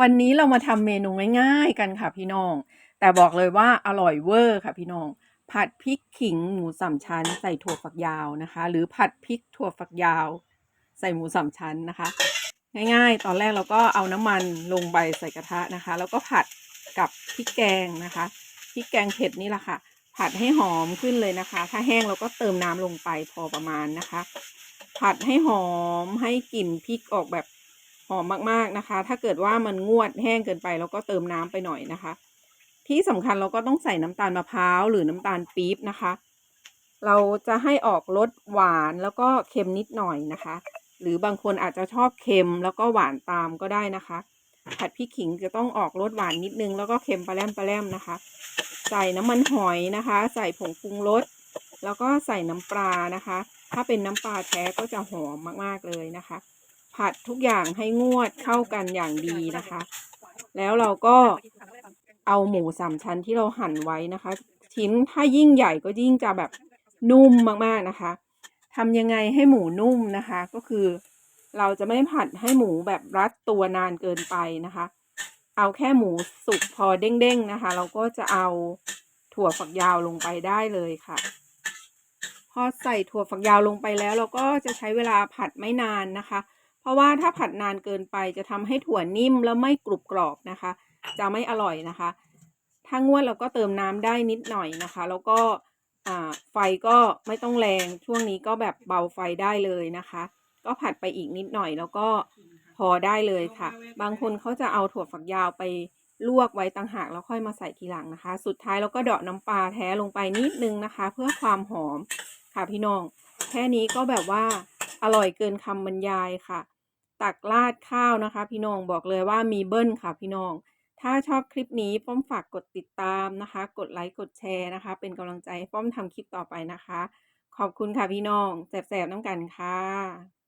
วันนี้เรามาทำเมนูง่ายๆกันค่ะพี่น้อง แต่บอกเลยว่าอร่อยเวอร์ค่ะพี่น้อง ผัดพริกขิงหมูสามชั้น ใส่ถั่วฝักยาวนะคะ หรือผัดพริกถั่วฝักยาว ใส่หมูสามชั้นนะคะ ง่ายๆ ตอนแรกเราก็เอาน้ำมันลงไปใส่กระทะนะคะ แล้วก็ผัดกับพริกแกงนะคะพริกแกงเผ็ดนี่แหละค่ะ ผัดให้หอมขึ้นเลยนะคะ ถ้าแห้งเราก็เติมน้ำลงไปพอประมาณนะคะ ผัดให้หอมให้กลิ่นพริกออกแบบ หอมมากๆนะคะ ถ้าเกิดว่ามันงวดแห้งเกินไปเราก็เติมน้ำไปหน่อยนะคะ ที่สำคัญเราก็ต้องใส่น้ำตาลมะพร้าวหรือน้ำตาลปี๊บนะคะ เราจะให้ออกรสหวานแล้วก็เค็มนิดหน่อยนะคะ หรือบางคนอาจจะชอบเค็มแล้วก็หวานตามก็ได้นะคะ ผัดพริกขิงจะต้องออกรสหวานนิดนึงแล้วก็เค็มปลาแรมปลาแรมนะคะ ใส่น้ำมันหอยนะคะ ใส่ผงปรุงรสแล้วก็ใส่น้ำปลานะคะ ถ้าเป็นน้ำปลาแท้ก็จะหอมมากๆเลยนะคะ ผัดทุกอย่างให้งวดเข้ากันอย่างดีนะคะ แล้วเราก็เอาหมูสามชั้นที่เราหั่นไว้นะคะ ชิ้นถ้ายิ่งใหญ่ก็ยิ่งจะแบบนุ่มมากๆนะคะทำยังไงให้หมูนุ่มนะคะ ก็คือ เราจะไม่ผัดให้หมูแบบรัดตัวนานเกินไปนะคะ เอาแค่หมูสุกพอเด้งๆนะคะ เราก็จะเอาถั่วฝักยาวลงไปได้เลยค่ะ พอใส่ถั่วฝักยาวลงไปแล้ว เราก็จะใช้เวลาผัดไม่นานนะคะ เพราะว่าถ้าผัดนานเกินไปจะทำให้ถั่วนิ่มแล้วไม่กรุบกรอบนะคะ จะไม่อร่อยนะคะ ถ้างวดเราก็เติมน้ำได้นิดหน่อยนะคะ แล้วก็ไฟก็ไม่ต้องแรงช่วงนี้ก็แบบเบาไฟได้เลยนะคะ ก็ผัดไปอีกนิดหน่อยแล้วก็พอได้เลยค่ะ บางคนเขาจะเอาถั่วฝักยาวไปลวกไว้ต่างหากแล้วค่อยมาใส่ทีหลังนะคะ สุดท้ายเราก็เดาะน้ำปลาแท้ลงไปนิดนึงนะคะ เพื่อความหอมค่ะพี่น้อง แค่นี้ก็แบบว่าอร่อยเกินคำบรรยายค่ะ ตักราดข้าวนะคะ พี่น้องบอกเลยว่ามีเบิ้ลค่ะพี่น้อง ถ้าชอบคลิปนี้ป้อมฝากกดติดตามนะคะ กดไลค์กดแชร์นะคะ เป็นกำลังใจให้ป้อมทำคลิปต่อไปนะคะ ขอบคุณค่ะพี่น้องแสบๆน้ำกันค่ะ